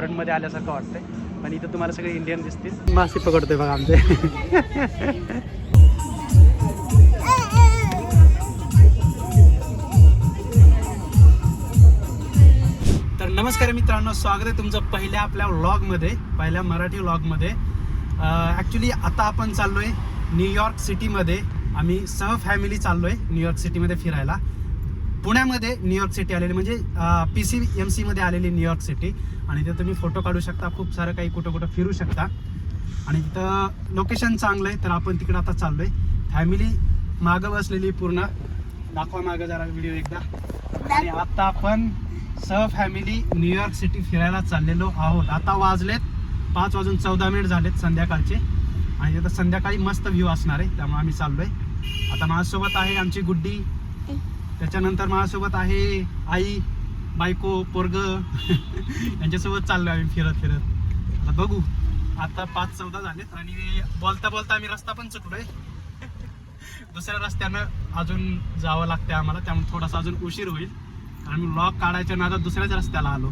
मध्ये आल्यासारखं वाटतंय. पण इथं तुम्हाला सगळे इंडियन दिसतील. मासे पकडतोय बघा आमचे. तर नमस्कार मित्रांनो स्वागत आहे तुमचं पहिल्या आपल्या व्लॉगमध्ये पहिल्या मराठी व्लॉगमध्ये ॲक्च्युली आता आपण चाललो आहे न्यूयॉर्क सिटीमध्ये आम्ही सह फॅमिली चाललो आहे न्यूयॉर्क सिटीमध्ये फिरायला. पुण्यामध्ये न्यूयॉर्क सिटी आलेली म्हणजे पी सी एम सीमध्ये आलेली न्यूयॉर्क सिटी आणि तिथं तुम्ही फोटो काढू शकता खूप सारं काही कुठं कुठं फिरू शकता. आणि तिथं लोकेशन चांगलं आहे तर आपण तिकडं आता चाललो आहे फॅमिली मागं बसलेली पूर्ण. दाखवा मागं जरा व्हिडिओ एकदा. आणि आता आपण सह फॅमिली न्यूयॉर्क सिटी फिरायला चाललेलो आहोत. आता वाजलेत पाच वाजून चौदा मिनिट झालेत संध्याकाळचे. आणि तिथं संध्याकाळी मस्त व्ह्यू असणार आहे त्यामुळे आम्ही चाललो आहे आता माझ्यासोबत आहे आमची गुड्डी. त्याच्यानंतर माझ्यासोबत आहे आई बायको पोरग. यांच्यासोबत चाललो आम्ही फिरत फिरत. आता बघू. आता पाच चौदा झालेत आणि बोलता बोलता आम्ही रस्ता पण चुकलोय. दुसऱ्या रस्त्यानं अजून जावं लागतंय आम्हाला. त्यामुळे थोडासा अजून उशीर होईल. कारण मी लॉक काढायच्या नादात दुसऱ्याच रस्त्याला आलो.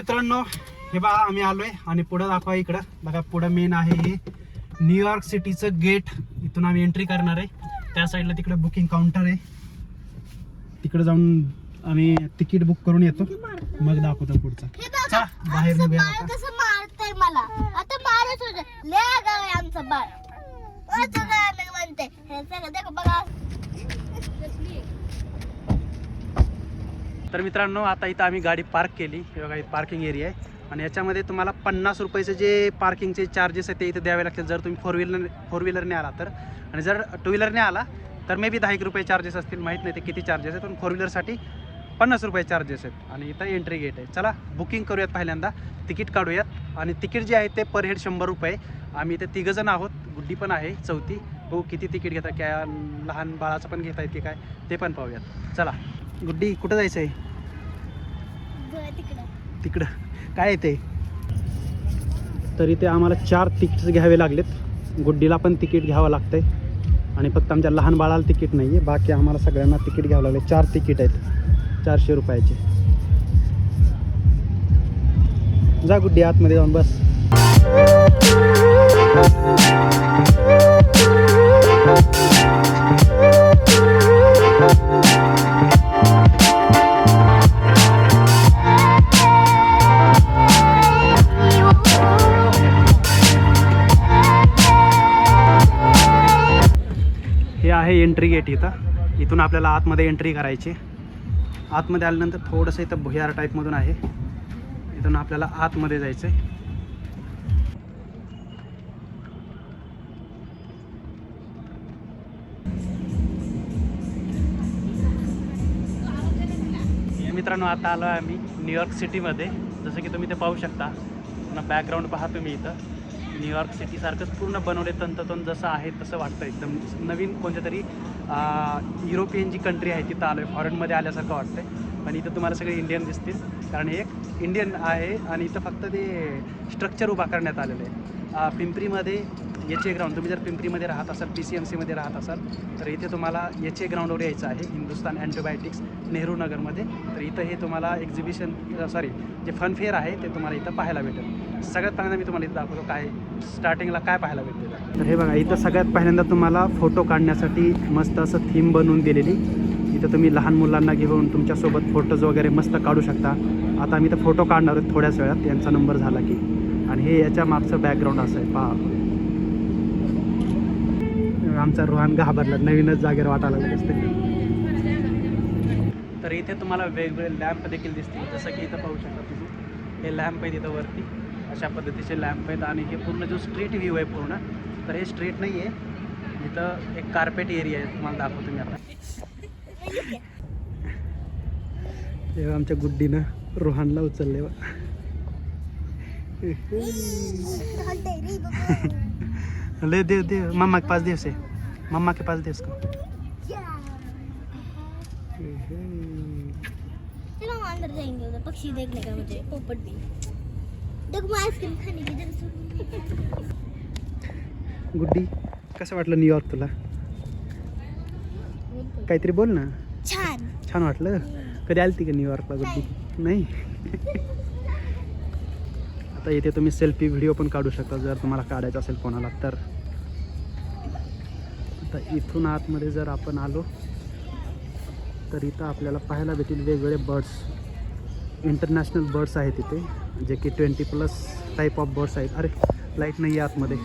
मित्रांनो हे बघा आम्ही आलोय आणि पुढे दाखवा इकडं. बघा पुढं मेन आहे हे न्यूयॉर्क सिटीचं गेट इथून आम्ही एंट्री करणार आहे. त्या साईडला तिकडे बुकिंग काउंटर आहे. तिकडे जाऊन आम्ही तिकीट बुक करून येतो. मग दाखवतो पुढचं. चला, बाहेर आमचं निघूया बाळ आता. कसं मारतंय मला. आता मारत होतं लय आगाव आहे आमचं बाळ. असं गाणं म्हणते हे सगळं देखो बघा. तर मित्रांनो आता इथं आम्ही गाडी पार्क केली. हे बघा पार्किंग एरिया आहे. आणि याच्यामध्ये तुम्हाला पन्नास रुपयाचे जे पार्किंगचे चार्जेस आहेत ते इथं द्यावे लागतील. जर तुम्ही फोर व्हीलर फोर व्हीलरने आला तर. आणि जर टू व्हीलरने आला तर मे बी दहा एक रुपये चार्जेस असतील. माहीत नाही ते किती चार्जेस आहेत पण फोर व्हीलरसाठी पन्नास रुपये चार्जेस आहेत. आणि इथं एंट्री गेट आहे. चला बुकिंग करूयात पहिल्यांदा. तिकीट काढूयात. आणि तिकीट जे आहे ते पर हेड शंभर रुपये. आम्ही इथे तिघंजण आहोत. गुड्डी पण आहे चौथी. हो किती तिकीट घेता काय लहान बाळाचं पण घेता येते की काय ते पण पाहूयात. चला. गुड्डी कुठं जायचं आहे तिकडं. काय ते तर इथे आम्हाला चार तिकीट्स घ्यावे लागलेत. गुड्डीला पण तिकीट घ्यावं लागतंय. आणि फक्त आमच्या लहान बाळाला तिकीट नाही आहे बाकी आम्हाला सगळ्यांना तिकीट घ्यावं लागले. चार तिकीट आहेत. चारशे रुपयाचे. जा गुड्डी आतमध्ये जाऊन बस. एंट्री गेट इथं. इथून आपल्याला आतमध्ये एंट्री करायची. आतमध्ये आल्यानंतर थोडंसं इथं भुयार टाईपमधून आहे. इथून आपल्याला आतमध्ये जायचं आहे मित्रांनो आता आलो आहे आम्ही न्यूयॉर्क सिटीमध्ये जसं की तुम्ही ते पाहू शकता. पुन्हा बॅकग्राऊंड पहा तुम्ही इथं. न्यूयॉर्क सिटीसारखंच पूर्ण बनवले तंतोतंत जसं आहे तसं वाटतं. एकदम नवीन कोणत्या तरी युरोपियन जी कंट्री आहे तिथं आलो आहे फॉरेनमध्ये आल्यासारखं वाटतंय. पण इथं तुम्हाला सगळे इंडियन दिसतील. कारण एक इंडियन आहे आणि इथं फक्त ते स्ट्रक्चर उभा करण्यात आलेलं आहे. पिंपरीमध्ये एच ए ग्राउंड तुम्ही जर पिंपरीमध्ये राहत असाल पी सी एम सीमध्ये राहत असाल तर इथे तुम्हाला एच ए ग्राउंडवर यायचं आहे. हिंदुस्तान अँटीबायोटिक्स नेहरू नगरमध्ये. तर इथं हे तुम्हाला एक्झिबिशन सॉरी जे फनफेअर आहे ते तुम्हाला इथं पाहायला भेटेल. सगळ्यात पहिल्यांदा मी तुम्हाला इथं दाखवतो काय स्टार्टिंगला काय पाहायला भेटेल तर हे बघा इथं सगळ्यात पहिल्यांदा तुम्हाला फोटो काढण्यासाठी मस्त असं थीम बनवून दिलेली. इथं तुम्ही लहान मुलांना घेऊन तुमच्यासोबत फोटोज वगैरे मस्त काढू शकता. आता आम्ही तर फोटो काढणार आहोत थोड्याच वेळात यांचा नंबर झाला की. आणि हे याच्या मागचं बॅकग्राऊंड असं आहे पहा. आमचा रोहन घाबरला नवीनच जागेवर वाटायला लागले असते. तर इथे तुम्हाला वेगवेगळे लॅम्प देखील दिसतील जसं की इथं पाहू शकता तुम्ही. हे लॅम्प आहेत इथं वरती. अशा पद्धतीचे लॅम्प आहेत आणि हे पूर्ण जो स्ट्रीट व्ह्यू आहे पूर्ण तर हे स्ट्रीट नाही आहे. इथं एक कार्पेट एरिया आहे तुम्हाला दाखवतो मी आता. तेव्हा आमच्या गुड्डीनं रोहनला उचलले बा ले दे दे. मम्मा के पास आहे. मम्मा के पास दे उसको चलो अंदर जाएंगे पक्षी देखने का मुझे. पोपट भी देखो मैं आइसक्रीम खाने की जरा गुड्डी कसं वाटलं न्यूयॉर्क तुला? काहीतरी बोल ना. छान. छान वाटलं? कधी आली ती का न्यूयॉर्कला गुड्डी? नाही. आता इथे तुम्ही सेल्फी व्हिडिओ पण काढू शकता जर तुम्हाला काढायचं असेल कोणाला तर. आता इथून आतमध्ये जर आपण आलो तर इथं आपल्याला पाहायला भेटेल वेगवेगळे बर्ड्स इंटरनॅशनल बर्ड्स आहेत इथे. जे की twenty plus type of birds आहेत. अरे लाइट नाही आहे आतमध्ये.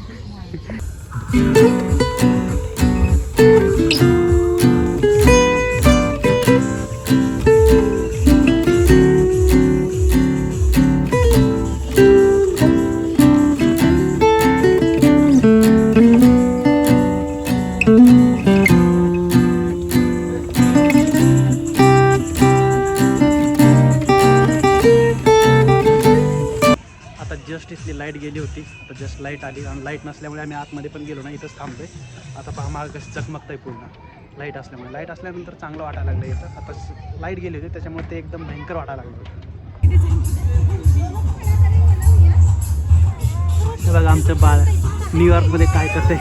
लाइट आली आणि लाइट नसल्यामुळे आम्ही आतमध्ये पण गेलो ना इथंच थांबतोय आता पहा माग कसं चकमकतंय पूर्ण. लाइट असल्यामुळे. लाइट असल्यानंतर चांगलं वाटायला लागलं इथं. आता लाइट गेली होती त्याच्यामुळे ते एकदम भयंकर वाटायला लागलं होतं. बघा आमचं बाळ न्यूयॉर्कमध्ये काय करते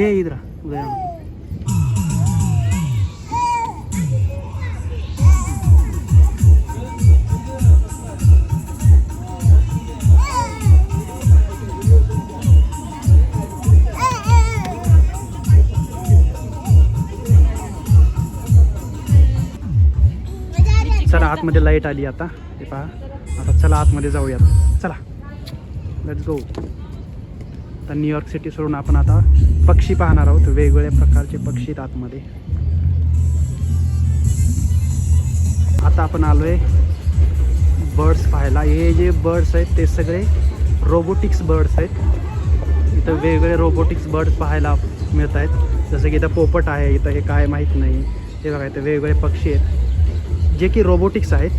ये इधर उद्या चला आतमध्ये लाइट आली आता. ते पहा. आता चला आतमध्ये जाऊयात. चला. लेट्स गो तर न्यूयॉर्क सिटी सोडून आपण आता पक्षी पाहणार आहोत. वेगवेगळ्या प्रकारचे पक्षी आहेत आतमध्ये. आता आपण आलोय बर्ड्स पाहायला. हे जे बर्ड्स आहेत ते सगळे रोबोटिक्स बर्ड्स आहेत. इथं वेगवेगळे रोबोटिक्स बर्ड्स पाहायला मिळत आहेत जसं की इथं पोपट आहे इथं हे काय माहीत नाही. हे बघा इथं वेगवेगळे पक्षी आहेत. जे की रोबोटिक्स आहेत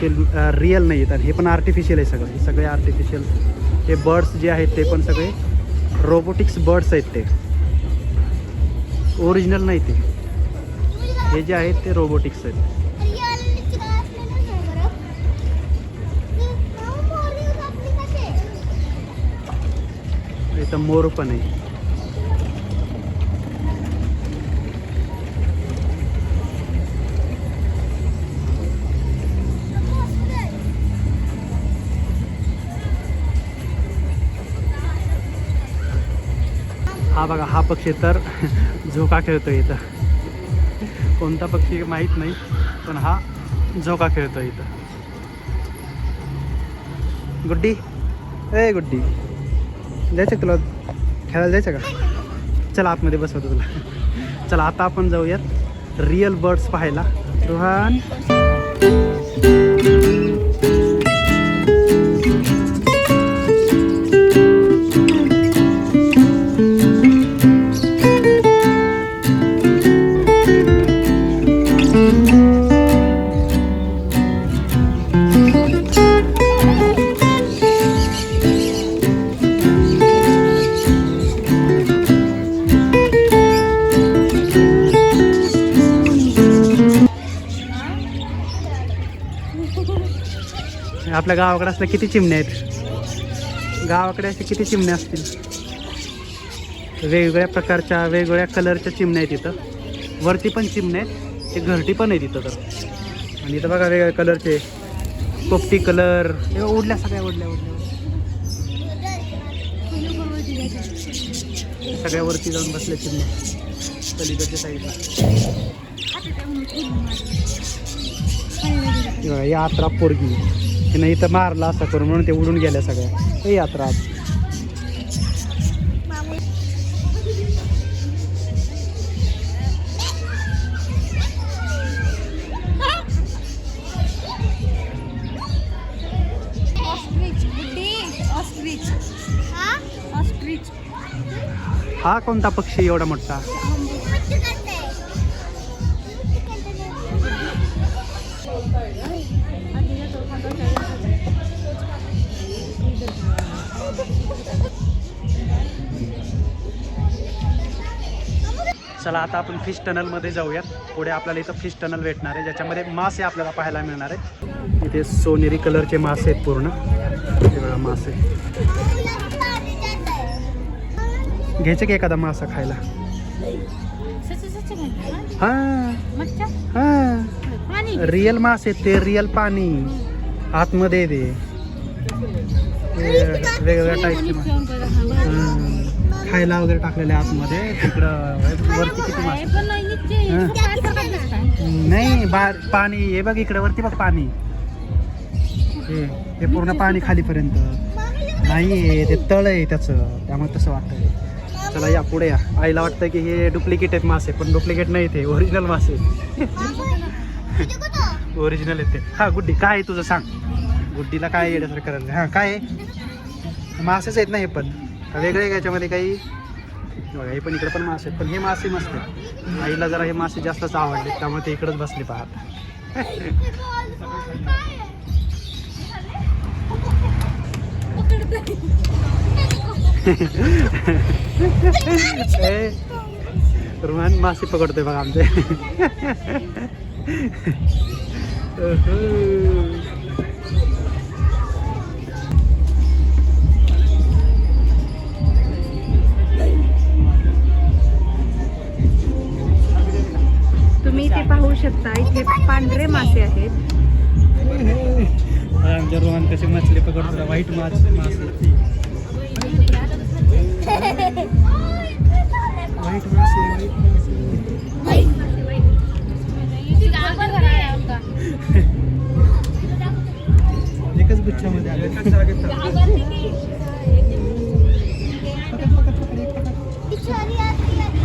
ते रिअल नाही आहेत. आणि हे पण आर्टिफिशियल आहे सगळं. हे सगळे आर्टिफिशियल हे बर्ड्स जे आहेत ते पण सगळे रोबोटिक्स बर्ड्स आहेत ते. ओरिजिनल नाही ते. हे जे आहेत ते रोबोटिक्स आहेत. इथं मोर पण आहे. हा बघा हा पक्षी तर झोका खेळतो इथं. कोणता पक्षी माहीत नाही पण हा झोका खेळतो इथं. गुड्डी. ए गुड्डी. जायचं तुला? खेळायला जायचं का? चला आतमध्ये बसवतो तुला. चला आता आपण जाऊयात. रिअल बर्ड्स पाहायला. रोहन. आपल्या गावाकडे असल्या किती चिमण्या आहेत गावाकडे असे किती चिमण्या असतील वेगवेगळ्या प्रकारच्या वेगवेगळ्या कलरच्या चिमण्या आहेत इथं वरती पण चिमण्या आहेत ते घरटी पण आहेत इथं तर आणि इथं बघा वेगवेगळ्या कलरचे पोपटी कलर हे उडल्या सगळ्या उडल्या उडल्या सगळ्या वरती जाऊन बसल्या चिमण्या पलीकडच्या साईडला हे ही यात्रा पोरगी की नाही इथं मारला असं करून म्हणून ते उडून गेल्या सगळ्या. हे यात्रा. आज हा? कोणता पक्षी एवढा मोठा? चला आता आपण फिश टनलमध्ये जाऊयात. पुढे आपल्याला इथं फिश टनल भेटणार आहे ज्याच्यामध्ये मासे आपल्याला पाहायला मिळणार आहेत. इथे सोनेरी कलरचे मासे आहेत पूर्ण. वेगळा मासे. घ्यायचं घ्यायचे की एखादा मासा खायला? सच हा. रिअल मासे ते रिअल पाणी. आतमध्ये दे. वेगवेगळ्या टाईपचे मासे. खायला वगैरे टाकलेले आतमध्ये तिकडं वरती किती मासे पण नाही बाहेर पाणी हे बघ इकडे वरती बघ पाणी. हे हे पूर्ण पाणी खालीपर्यंत. नाही आहे ते तळ आहे त्याचं त्यामुळे तसं वाटतंय. चला या पुढे या. आईला वाटतं की हे डुप्लिकेट आहेत मासे पण डुप्लिकेट नाही ते ओरिजिनल मासे? ओरिजिनल आहेत ते. हा गुड्डी काय आहे तुझं सांग. गुड्डीला काय येण्यासारखं करायला हां काय आहे? मासेच आहेत ना हे पण. वेगळे का याच्यामध्ये काही? बघा हे पण इकडे पण मासे आहेत पण हे मासे मस्त आहेत. आईला जरा हे मासे जास्तच आवडले त्यामुळे ते इकडेच बसले पाहत. रुमान मासे पकडतोय बघा आमचे. एकच गुच्छामध्ये आले. बिचारी आती आहे.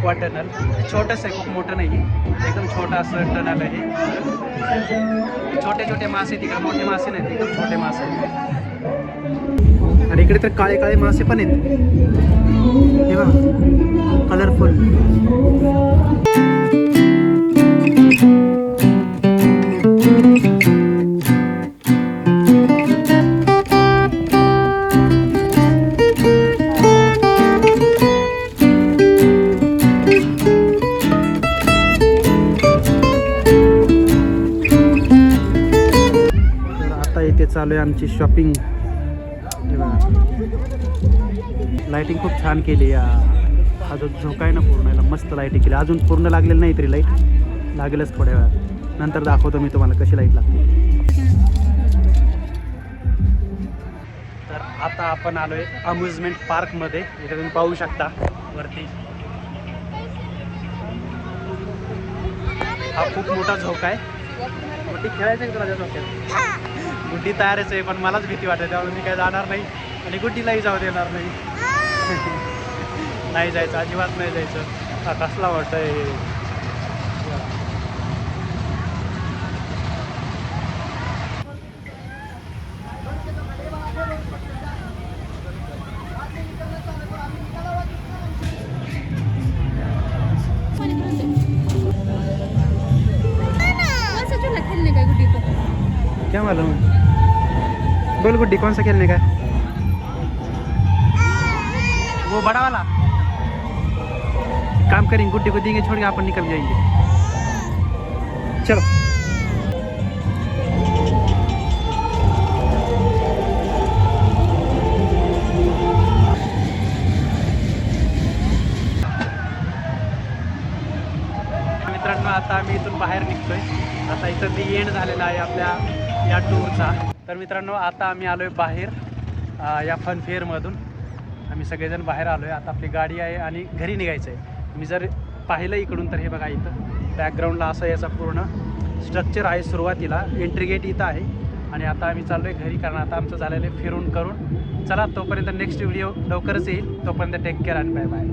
ॲक्वा टनल छोटंसं आहे खूब मोठं नहीं आहे एकदम छोटं असं टनल आहे छोटे छोटे मासे तिकडे मोठे मासे नाहीत एकदम छोटे मासे. आणि इकडे तर काले काले मासे पण आहेत. हे बघा कलरफुल चालू आहे आमची शॉपिंग लाईटिंग खूप छान केली या. हा जो झोका आहे ना पूर्ण याला. मस्त लाईटिंग केली. अजून पूर्ण लागलेलं नाही तरी लाइट लागेलच थोड्या वेळात. नंतर दाखवतो मी तुम्हाला कशी लाइट लागते. तर आता आपण आलो आहे अम्युजमेंट पार्कमध्ये इथे तुम्ही पाहू शकता वरती. हा खूप मोठा झोका आहे. खेळायचं आहे तुला झोक्यात? गुड्डी तयारच आहे पण मलाच भीती वाटते त्यामुळे मी काय जाणार नाही आणि गुड्डीलाही जाऊ देणार नाही. नाही जायचं अजिबात नाही जायचं. हा कसला वाटतंय क्या मालूम गोल गुड्डी कौन सा खेलने का? वो बड़ा वाला काम करेंगे गुड्डी को देंगे छोड़ के अपन निकल जाएंगे चलो. मित्रांनो आता आम्ही इथून बाहेर निघतोय. आता इथं मी एंड झालेला आहे आपल्या या टूरचा तर मित्रांनो आता आम्ही आलो आहे बाहेर या फन फेअरमधून आम्ही सगळेजण बाहेर आलो आहे आता आपली गाडी आहे आणि घरी निघायचं आहे मी जर पाहिलं इकडून तर हे बघा इथं. बॅकग्राऊंडला असं याचा पूर्ण स्ट्रक्चर आहे सुरुवातीला. एंट्री गेट इथं आहे. आणि आता आम्ही चाललो आहे घरी कारण आता आमचं झालेलं आहे फिरून करून. चला तोपर्यंत नेक्स्ट व्हिडिओ लवकरच येईल. तोपर्यंत टेक केअर आणि बाय बाय